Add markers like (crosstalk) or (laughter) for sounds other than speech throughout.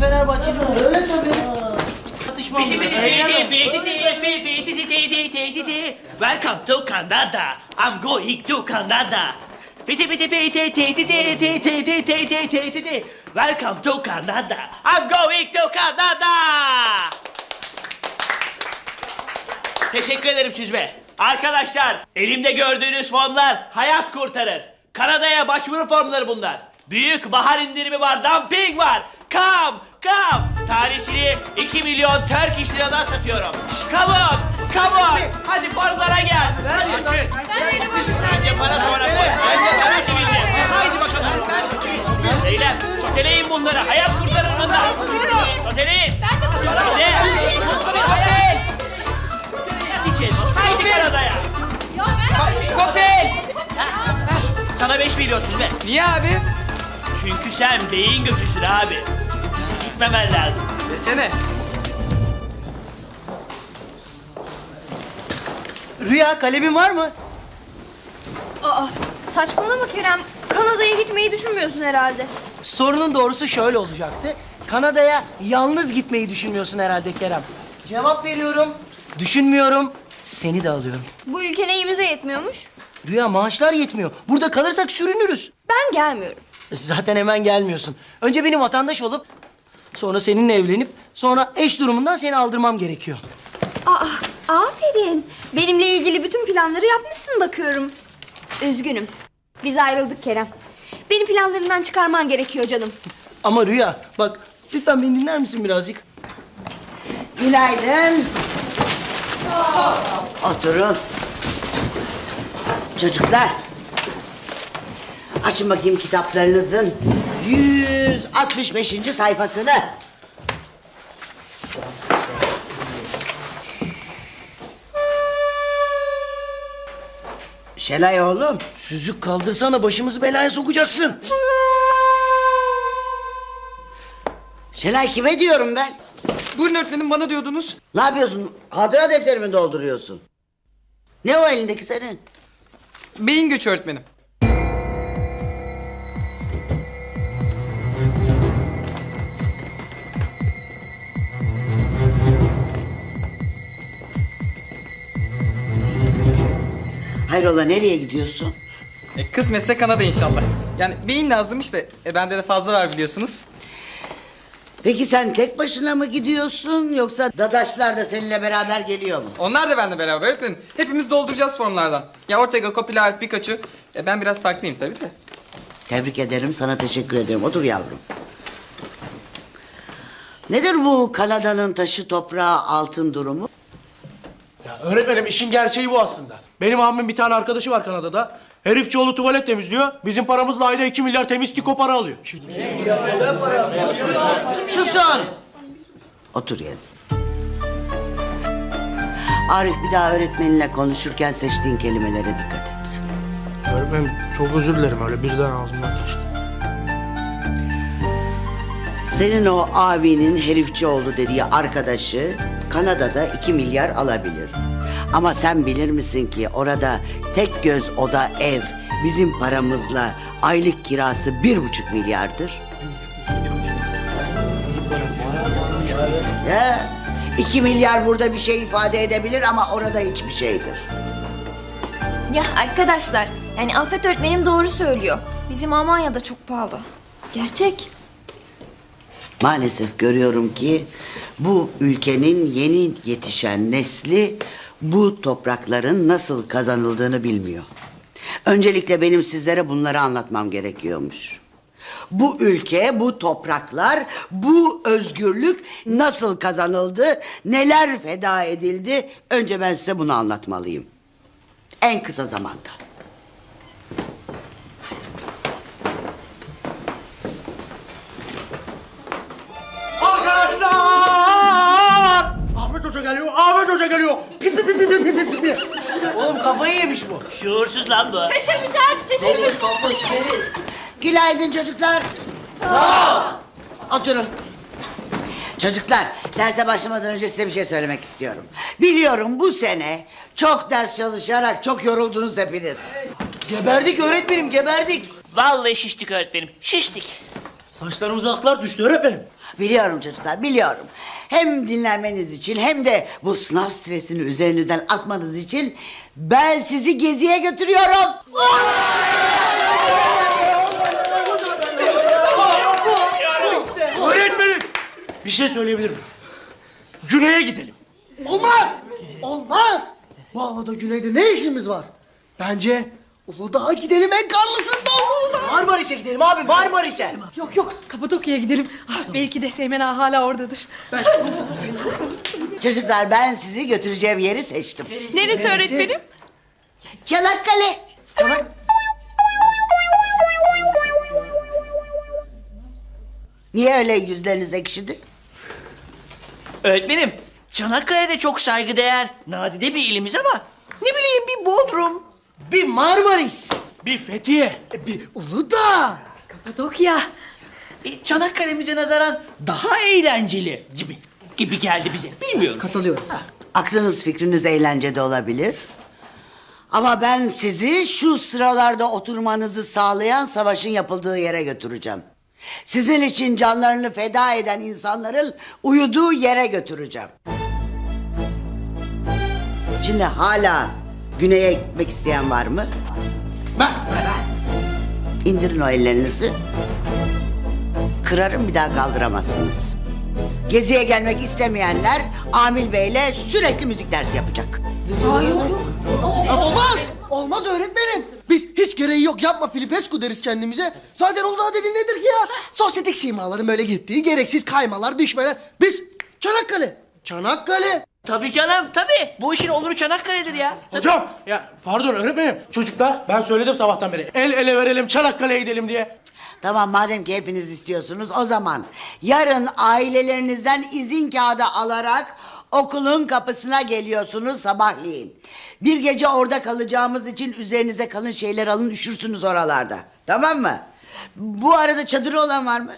Fenerbahçeli. Öyle tabii. Mı? Welcome to Canada. I'm going to Canada. Welcome to Canada. I'm going to Canada. Teşekkür ederim Süzme. Arkadaşlar, elimde gördüğünüz formlar hayat kurtarır. Kanada'ya başvuru formları bunlar. Büyük bahar indirimi var, dumping var. Come, come. Tanesini 2 milyon Turkish liradan satıyorum. Come on, come on. Hadi formlara gel. Hadi. Önce para sonra koy. Önce para sivilce. Haydi bakalım. Beyler, soteleyin bunları. Hayat kurtarır bunlar. Soteleyin. Sotele. Soteleyin. için. Haydi Kanada'ya. Kopil. Sana 5 milyon süzme. Niye abi? Çünkü sen beyin göçüsün abi. Bizi gitmemen lazım. Desene. Rüya kalemin var mı? Aa, saçmalama Kerem. Kanada'ya gitmeyi düşünmüyorsun herhalde. Sorunun doğrusu şöyle olacaktı. Kanada'ya yalnız gitmeyi düşünmüyorsun herhalde Kerem. Cevap veriyorum. Düşünmüyorum. Seni de alıyorum. Bu ülke neyimize yetmiyormuş? Rüya maaşlar yetmiyor. Burada kalırsak sürünürüz. Ben gelmiyorum. Zaten hemen gelmiyorsun. Önce benim vatandaş olup sonra seninle evlenip sonra eş durumundan seni aldırmam gerekiyor. Aa, aferin. Benimle ilgili bütün planları yapmışsın bakıyorum. Üzgünüm. Biz ayrıldık Kerem. Beni planlarından çıkarman gerekiyor canım. Ama Rüya bak lütfen beni dinler misin birazcık? Günaydın. Oturun. Çocuklar. Açın bakayım kitaplarınızın 165. sayfasını. Şelay oğlum. Süzük kaldırsana başımızı belaya sokacaksın. Şelay kime diyorum ben? Buyurun öğretmenim bana diyordunuz. Ne yapıyorsun? Hatıra defterimi dolduruyorsun. Ne o elindeki senin? Beyin göçü öğretmenim. Hayrola nereye gidiyorsun? E, kısmetse Kanada inşallah. Yani beyin lazım işte. E, bende de fazla var biliyorsunuz. Peki sen tek başına mı gidiyorsun yoksa dadaşlar da seninle beraber geliyor mu? Onlar da benimle beraber öğretmenim. Hepimiz dolduracağız formlardan. Ya Ortega, Kopilar, Pikachu. E, ben biraz farklıyım tabii de. Tebrik ederim sana teşekkür ederim. Otur yavrum. Nedir bu Kanada'nın taşı toprağı altın durumu? Ya öğretmenim işin gerçeği bu aslında. Benim abimin bir tane arkadaşı var Kanada'da. Herif çoğulu tuvalet temizliyor. Bizim paramızla ayda 2 milyar temiz tiko para alıyor. Susun! Otur yerine. Arif bir daha öğretmeninle konuşurken seçtiğin kelimelere dikkat et. Öğretmenim çok özür dilerim öyle birden ağzımdan kaçtı. Senin o abinin herifçioğlu dediği arkadaşı Kanada'da 2 milyar alabilir. Ama sen bilir misin ki orada tek göz oda ev bizim paramızla aylık kirası bir buçuk milyardır. Ya, 2 milyar burada bir şey ifade edebilir ama orada hiçbir şeydir. Ya arkadaşlar, yani Afet öğretmenim doğru söylüyor. Bizim Almanya'da çok pahalı. Gerçek. Maalesef görüyorum ki bu ülkenin yeni yetişen nesli bu toprakların nasıl kazanıldığını bilmiyor. Öncelikle benim sizlere bunları anlatmam gerekiyormuş. Bu ülke, bu topraklar, bu özgürlük nasıl kazanıldı, neler feda edildi? Önce ben size bunu anlatmalıyım. En kısa zamanda. Hoca geliyor, Ahmet Hoca geliyor. Pi pi pi pi pi pi pi pi. Oğlum kafayı yemiş bu. Şuursuz lan bu. Şaşırmış abi, şaşırmış. Günaydın çocuklar. Sağ ol. Oturun. Çocuklar, derse başlamadan önce size bir şey söylemek istiyorum. Biliyorum bu sene çok ders çalışarak çok yoruldunuz hepiniz. Geberdik öğretmenim geberdik. Vallahi şiştik öğretmenim. Şiştik. Saçlarımıza aklar düştü öğretmenim. Biliyorum çocuklar, biliyorum. Hem dinlenmeniz için hem de bu sınav stresini üzerinizden atmanız için ben sizi geziye götürüyorum. Öğretmenim! Bir şey söyleyebilir miyim? Güney'e gidelim. Olmaz! Olmaz! Bu havada güneyde ne işimiz var? Bence Uludağ'a gidelim en karlısından. Marmaris'e gidelim abi Marmaris'e. Yok yok Kapadokya'ya gidelim. Ah, belki de Seymen Ağa hala oradadır. Çocuklar ben sizi götüreceğim yeri seçtim. Neresi öğretmenim? Çanakkale. Çanak... Niye öyle yüzleriniz ekşidi? Öğretmenim, Çanakkale'de çok saygıdeğer, nadide bir ilimiz ama ne bileyim bir Bodrum. Bir Marmaris. Bir Fethiye. E, bir Uludağ. Kapadokya. E, Çanakkale'mize nazaran daha eğlenceli gibi gibi geldi bize. Bilmiyorum. Katılıyorum. Aklınız fikriniz eğlencede olabilir. Ama ben sizi şu sıralarda oturmanızı sağlayan savaşın yapıldığı yere götüreceğim. Sizin için canlarını feda eden insanların uyuduğu yere götüreceğim. Şimdi hala güneye gitmek isteyen var mı? Ben, İndirin o ellerinizi. Kırarım bir daha kaldıramazsınız. Geziye gelmek istemeyenler Amil Bey'le sürekli müzik dersi yapacak. Olmaz! Olmaz öğretmenim. Biz hiç gereği yok yapma Filipescu deriz kendimize. Zaten Uludağ dediğin nedir ki ya? Sosyetik simaların böyle gittiği gereksiz kaymalar, düşmeler. Biz Çanakkale. Çanakkale. Tabii canım, tabii. Bu işin oluru Çanakkale'dir ya. Hocam ya pardon öğretmenim. Çocuklar ben söyledim sabahtan beri. El ele verelim Çanakkale'ye gidelim diye. Tamam madem ki hepiniz istiyorsunuz o zaman yarın ailelerinizden izin kağıdı alarak okulun kapısına geliyorsunuz sabahleyin. Bir gece orada kalacağımız için üzerinize kalın şeyler alın üşürsünüz oralarda. Tamam mı? Bu arada çadırı olan var mı?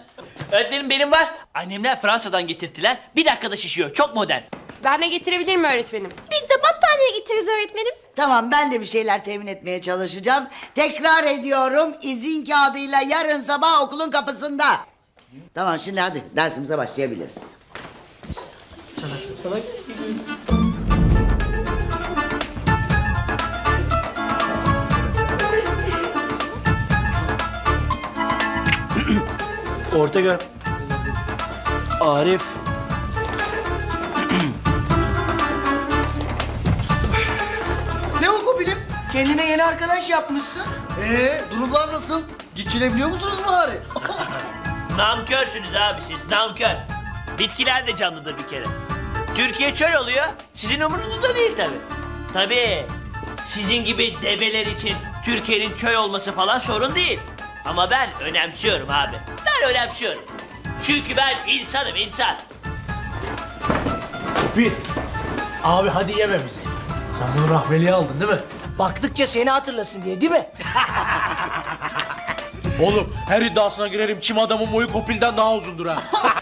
Öğretmenim benim var. Annemler Fransa'dan getirttiler. Bir dakikada şişiyor. Çok modern. Ben de getirebilir mi öğretmenim? Biz de battaniye getiririz öğretmenim. Tamam ben de bir şeyler temin etmeye çalışacağım. Tekrar ediyorum izin kağıdıyla yarın sabah okulun kapısında. Tamam şimdi hadi dersimize başlayabiliriz. Ortega. Arif. Kendine yeni arkadaş yapmışsın. Ee, durumlar nasıl? Geçinebiliyor musunuz bari? (laughs) Namkörsünüz abi siz, namkör. Bitkiler de canlıdır bir kere. Türkiye çöl oluyor, sizin umurunuzda değil tabii. Tabii, sizin gibi develer için Türkiye'nin çöl olması falan sorun değil. Ama ben önemsiyorum abi. Ben önemsiyorum. Çünkü ben insanım insan. Bir. Abi hadi yeme bizi. Sen bunu rahmeliye aldın değil mi? Baktıkça seni hatırlasın diye değil mi? (laughs) Oğlum her iddiasına girerim çim adamın boyu kopilden daha uzundur ha. (laughs)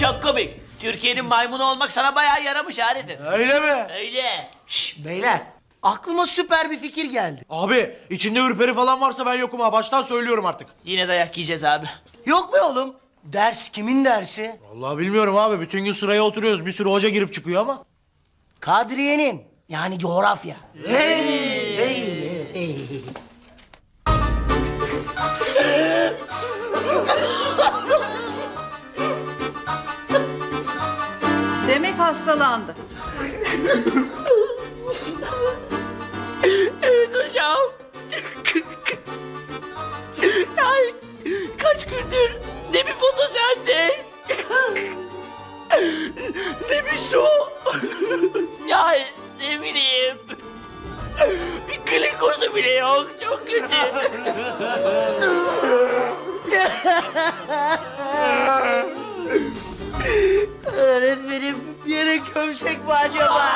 Çok komik. Türkiye'nin maymunu olmak sana bayağı yaramış Arif'im. Öyle mi? Öyle. Şş beyler. Aklıma süper bir fikir geldi. Abi içinde ürperi falan varsa ben yokum ha. Baştan söylüyorum artık. Yine dayak yiyeceğiz abi. Yok be oğlum. Ders kimin dersi? Vallahi bilmiyorum abi. Bütün gün sıraya oturuyoruz. Bir sürü hoca girip çıkıyor ama. Kadriye'nin. Yani coğrafya. Hey! Hey! Demek hastalandı. Evet hocam. yani kaç gündür ne bir fotosentez ne bir su yani ne bileyim bir glikozu bile yok çok kötü. Öğretmenim yere gömsek mi acaba?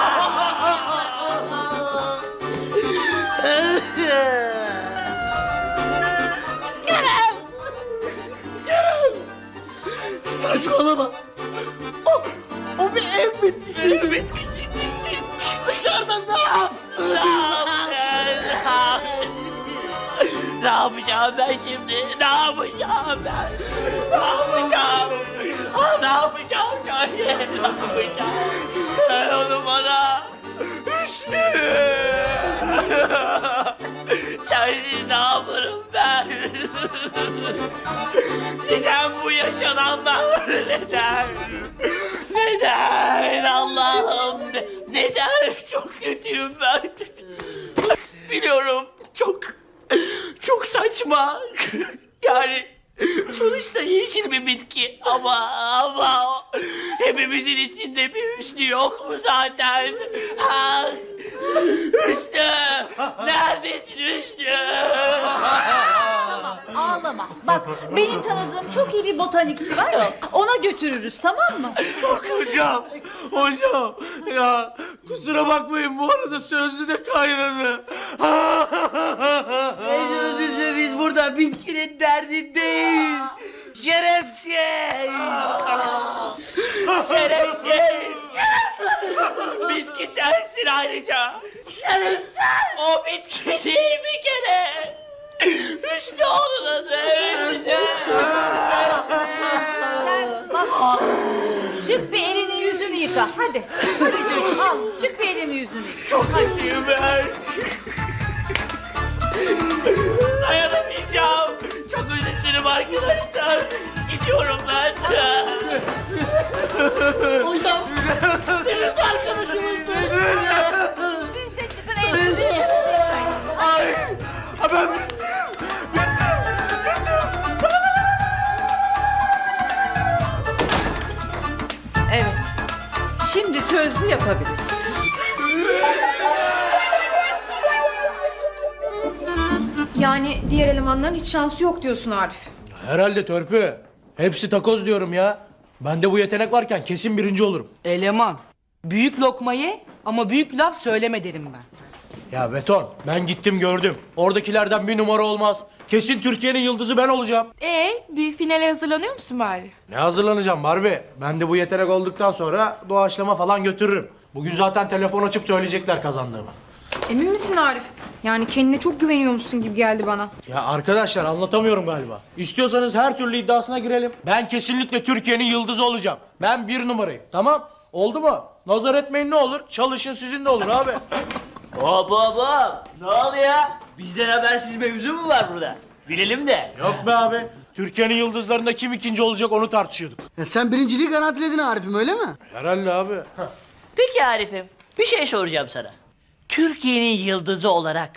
Saçmalama. O, o bir ev bitkisi. Evet. Dışarıdan yapacağım ben şimdi? Ne yapacağım ben? Ne yapacağım? Ah, ne yapacağım söyle. Ne yapacağım? Ver onu bana. Hüsnü. Sensiz ne yaparım ben? Neden bu yaşananlar? Neden? Neden Allah'ım? Neden? Çok kötüyüm ben. Biliyorum çok çok saçma. Yani sonuçta yeşil bir bitki ama ama hepimizin içinde bir hüsnü yok mu zaten? Ha? Hüsnü! Neredesin Hüsnü? Ağlama. Bak benim tanıdığım çok iyi bir botanikçi var ya. Ona götürürüz tamam mı? Hocam, hocam ya kusura bakmayın bu arada sözlü de kaynadı. Ne biz burada bitkinin derdindeyiz. Şerefsiz. Şerefsiz! (laughs) bitki sensin ayrıca. Şerefsiz! O bitki değil bir kere. Hüsnü onun adı. Hüsnü. Bak çık bir elini yüzünü yıka. Hadi. Hadi çocuğum al. Çık bir elini yüzünü yıka. Çok kötüyüm ben. Dilerim arkadaşlar. Gidiyorum ben. Hocam. Bizim de arkadaşımız Siz de çıkın yıkayın. Ay, ha ben bittim, bittim, bittim. Evet. Şimdi sözlü yapabiliriz. Yani diğer elemanların hiç şansı yok diyorsun Arif. Herhalde törpü. Hepsi takoz diyorum ya. Bende bu yetenek varken kesin birinci olurum. Eleman. Büyük lokma ye ama büyük laf söyleme derim ben. Ya beton ben gittim gördüm. Oradakilerden bir numara olmaz. Kesin Türkiye'nin yıldızı ben olacağım. Ee, büyük finale hazırlanıyor musun bari? Ne hazırlanacağım Barbie? Ben de bu yetenek olduktan sonra doğaçlama falan götürürüm. Bugün zaten telefon açıp söyleyecekler kazandığımı. Emin misin Arif? Yani kendine çok güveniyormuşsun gibi geldi bana. Ya arkadaşlar anlatamıyorum galiba. İstiyorsanız her türlü iddiasına girelim. Ben kesinlikle Türkiye'nin yıldızı olacağım. Ben bir numarayım. Tamam? Oldu mu? Nazar etmeyin ne olur? Çalışın sizin de olur abi. Hop hop hop. Ne oluyor? Bizden habersiz mevzu mu var burada? Bilelim de. Yok be abi. Türkiye'nin yıldızlarında kim ikinci olacak onu tartışıyorduk. Ya sen birinciliği garantiledin Arif'im öyle mi? Herhalde abi. Peki Arif'im, bir şey soracağım sana. Türkiye'nin yıldızı olarak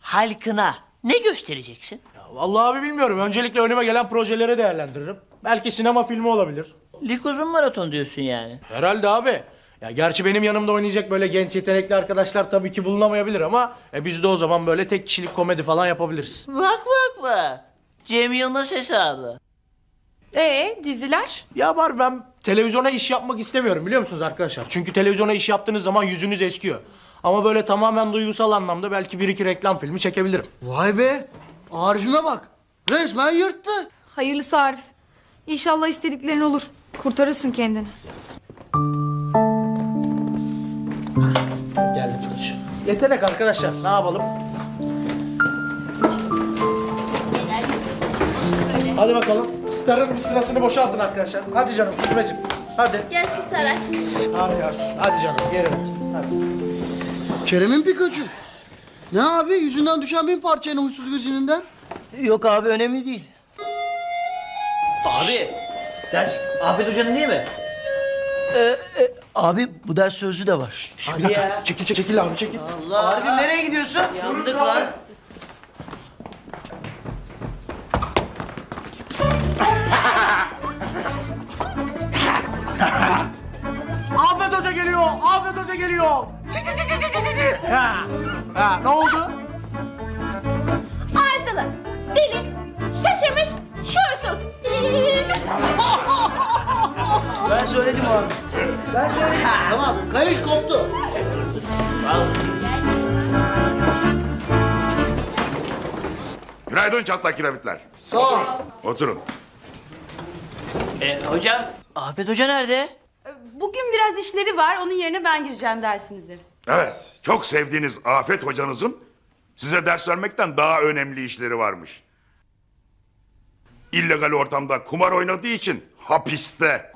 halkına ne göstereceksin? Ya vallahi abi bilmiyorum. Öncelikle önüme gelen projeleri değerlendiririm. Belki sinema filmi olabilir. Lig uzun maraton diyorsun yani. Herhalde abi. Ya gerçi benim yanımda oynayacak böyle genç yetenekli arkadaşlar tabii ki bulunamayabilir ama e, biz de o zaman böyle tek kişilik komedi falan yapabiliriz. Bak bak bak. Cem Yılmaz hesabı. Ee, diziler? Ya var ben televizyona iş yapmak istemiyorum biliyor musunuz arkadaşlar? Çünkü televizyona iş yaptığınız zaman yüzünüz eskiyor. Ama böyle tamamen duygusal anlamda belki bir iki reklam filmi çekebilirim. Vay be. Arif'ime bak. Resmen yırttı. Hayırlısı Arif. İnşallah istediklerin olur. Kurtarırsın kendini. Geldim koç. Yetenek arkadaşlar ne yapalım? Hadi bakalım. Star'ın bir sırasını boşaltın arkadaşlar. Hadi canım Sütmeciğim. Hadi. Gel Star aşkım. Hadi, hadi, hadi canım otur. Hadi. Kerem'in Pikachu. Ne abi yüzünden düşen bin parçayla huysuz virjininden. Yok abi önemli değil. Abi, ders Afet Hoca'nın değil mi? Ee, e, abi bu ders sözlü de var. Hadi ya. Çekil çekil çekil abi çekil. Allah. Arif'im nereye gidiyorsun? Yandık lan. (laughs) Hoca geliyor. Afet Hoca geliyor. Ha, ha, ne oldu? Arızalı, deli, şaşırmış, şuursuz. Ben söyledim abi. Ben söyledim. Tamam kayış koptu. Günaydın çatlak kiremitler. Sağ ol. Oturun. E, hocam, Afet Hoca nerede? Bugün biraz işleri var. Onun yerine ben gireceğim dersinize. Evet, çok sevdiğiniz Afet hocanızın size ders vermekten daha önemli işleri varmış. illegal ortamda kumar oynadığı için hapiste.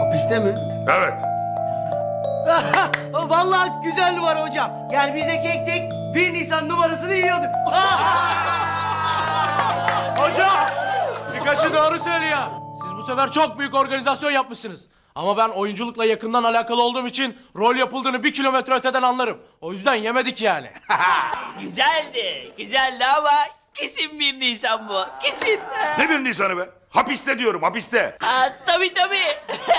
Hapiste mi? Evet. (laughs) Vallahi güzel numara hocam. Yani biz de kek tek 1 Nisan numarasını yiyorduk. (laughs) Hocam! Birkaçı doğru söylüyor. Bu sefer çok büyük organizasyon yapmışsınız. Ama ben oyunculukla yakından alakalı olduğum için rol yapıldığını bir kilometre öteden anlarım. O yüzden yemedik yani. (laughs) Güzeldi, güzeldi ama kesin bir Nisan bu. Kesin. Ne bir Nisan'ı be? Hapiste diyorum hapiste. Aa, tabii tabii.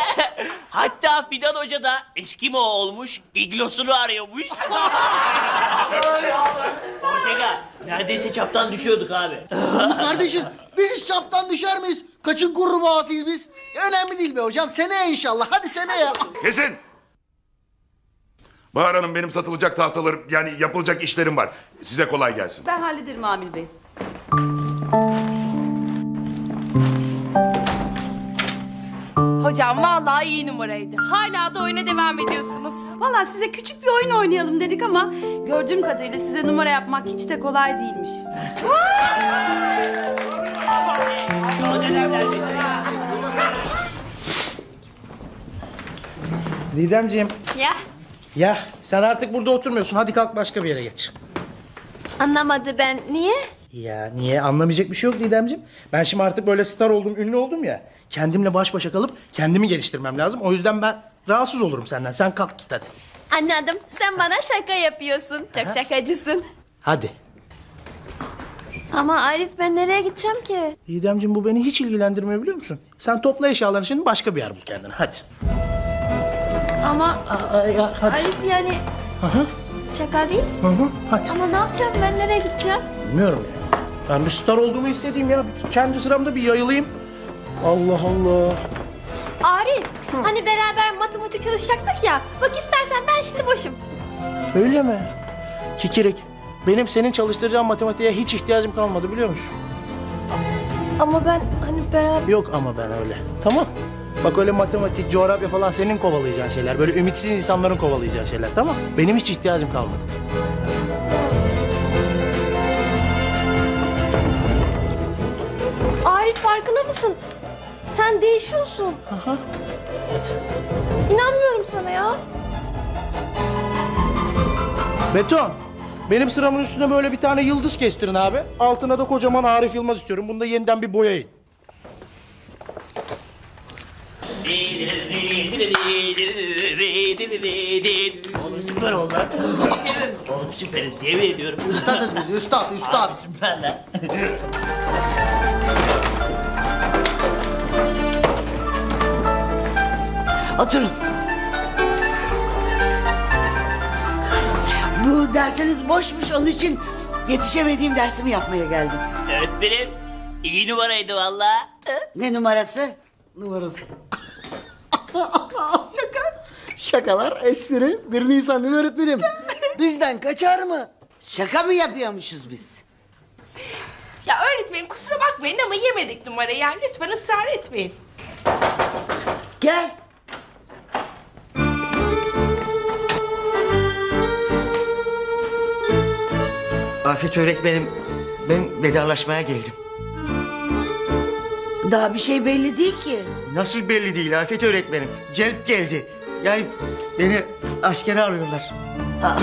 (laughs) Hatta Fidan Hoca da Eskimo olmuş, iglosunu arıyormuş. (laughs) Ortega, neredeyse çaptan düşüyorduk abi. Kardeşim biz çaptan düşer miyiz? Kaçın kurbağasıyız biz? Önemli değil be hocam. Seneye inşallah. Hadi seneye. Kesin. Bahar Hanım benim satılacak tahtalarım yani yapılacak işlerim var. Size kolay gelsin. Ben hallederim Amil Bey. Hocam vallahi iyi numaraydı. Hala da oyuna devam ediyorsunuz. Valla size küçük bir oyun oynayalım dedik ama gördüğüm kadarıyla size numara yapmak hiç de kolay değilmiş. Didemciğim. Ya Ya sen artık burada oturmuyorsun. Hadi kalk başka bir yere geç. anlamadı ben. Niye? Ya niye anlamayacak bir şey yok Didemciğim. Ben şimdi artık böyle star oldum, ünlü oldum ya. Kendimle baş başa kalıp kendimi geliştirmem lazım. O yüzden ben rahatsız olurum senden. Sen kalk git hadi. Anladım. Sen bana şaka yapıyorsun. Çok şakacısın. Hadi. Ama Arif ben nereye gideceğim ki? Didemciğim bu beni hiç ilgilendirmiyor biliyor musun? Sen topla eşyalarını şimdi başka bir yer bul kendine. Hadi. Ama ya, hadi. Arif yani Hı hı. şaka değil. Hı hı. Hadi. Ama ne yapacağım ben nereye gideceğim? Bilmiyorum ya. Ben bir star olduğumu hissedeyim ya. Kendi sıramda bir yayılayım. Allah Allah. Arif hani beraber matematik çalışacaktık ya. Bak istersen ben şimdi boşum. Öyle mi? Kikirik. Benim senin çalıştıracağın matematiğe hiç ihtiyacım kalmadı biliyor musun? Ama ben hani beraber... Yok ama ben öyle. Tamam. Bak öyle matematik, coğrafya falan senin kovalayacağın şeyler. Böyle ümitsiz insanların kovalayacağı şeyler tamam Benim hiç ihtiyacım kalmadı. Arif farkında mısın? Sen değişiyorsun. Aha. İnanmıyorum sana ya. Beton. Benim sıramın üstüne böyle bir tane yıldız kestirin abi. Altına da kocaman Arif Yılmaz istiyorum. Bunu da yeniden bir boyayın. Oğlum süper oldu. Oğlum süperiz yemin ediyorum. Üstadız biz. Üstad, üstad. Süper lan. Oturun. Dersiniz boşmuş onun için yetişemediğim dersimi yapmaya geldim. Öğretmenim iyi numaraydı valla. Ne numarası? Numarası. (laughs) Şaka. Şakalar, espri. Bir Nisan değil mi öğretmenim? (laughs) Bizden kaçar mı? Şaka mı yapıyormuşuz biz? Ya öğretmenim kusura bakmayın ama yemedik numarayı. Yani lütfen ısrar etmeyin. Gel. Afet öğretmenim, ben vedalaşmaya geldim. Daha bir şey belli değil ki. Nasıl belli değil Afet öğretmenim. Celp geldi. Yani beni askere alıyorlar. Aa,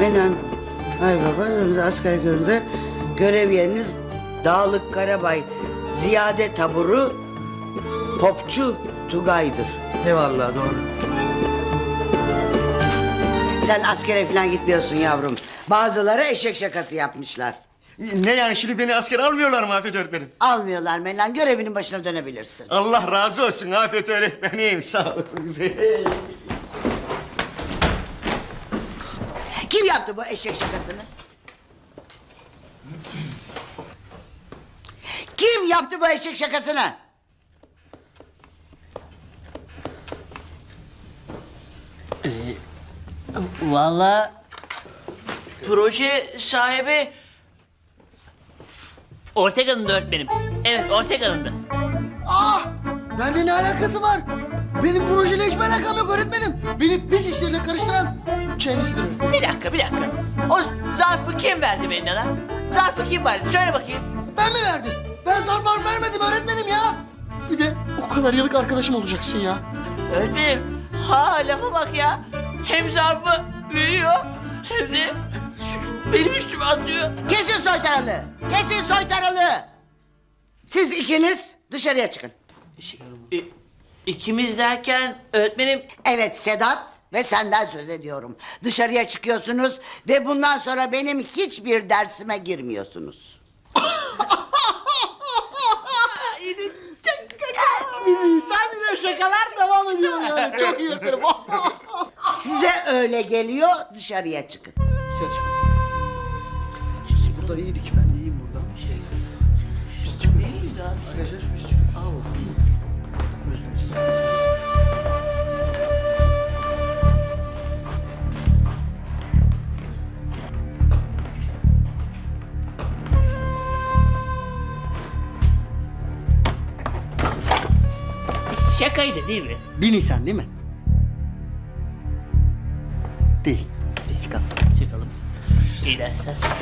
Menan, hay baba, önünüze asker görünüze görev yeriniz Dağlık Karabay, Ziyade Taburu, Popçu Tugay'dır. Eyvallah doğru. Sen askere falan gitmiyorsun yavrum. Bazıları eşek şakası yapmışlar. Ne yani şimdi beni askere almıyorlar mı Afet öğretmenim? Almıyorlar Menan, görevinin başına dönebilirsin. Allah razı olsun Afet öğretmenim. Sağ olsun güzel. Kim yaptı bu eşek şakasını? Kim yaptı bu eşek şakasını? Valla proje sahibi Ortega'nın da öğretmenim. Evet Ortega'nın da. Ah! Benimle ne alakası var? Benim projeyle hiçbir alakam yok öğretmenim. Beni pis işlerine karıştıran kendisidir. Bir dakika bir dakika. O zarfı kim verdi benimle lan? Zarfı kim verdi? Söyle bakayım. Ben mi verdim? Ben zarflar vermedim öğretmenim ya. Bir de o kadar yıllık arkadaşım olacaksın ya. Öğretmenim. Ha lafa bak ya. Hem zarfı veriyor hem de benim üstüme atıyor. Kesin soytaralı. Kesin soytaralı. Siz ikiniz dışarıya çıkın. İ- İkimiz derken öğretmenim Evet Sedat ve senden söz ediyorum. Dışarıya çıkıyorsunuz ve bundan sonra benim hiçbir dersime girmiyorsunuz. Sen de şakalar devam ediyor yani. Çok iyi yaparım. (laughs) Size öyle geliyor dışarıya çıkın. Biz burada iyiydik. Ben iyiyim burada. Biz çok iyiyiz Arkadaşlar biz çok... Allah. Özleriz. şakaydı değil mi? Bir Nisan değil mi? Değil.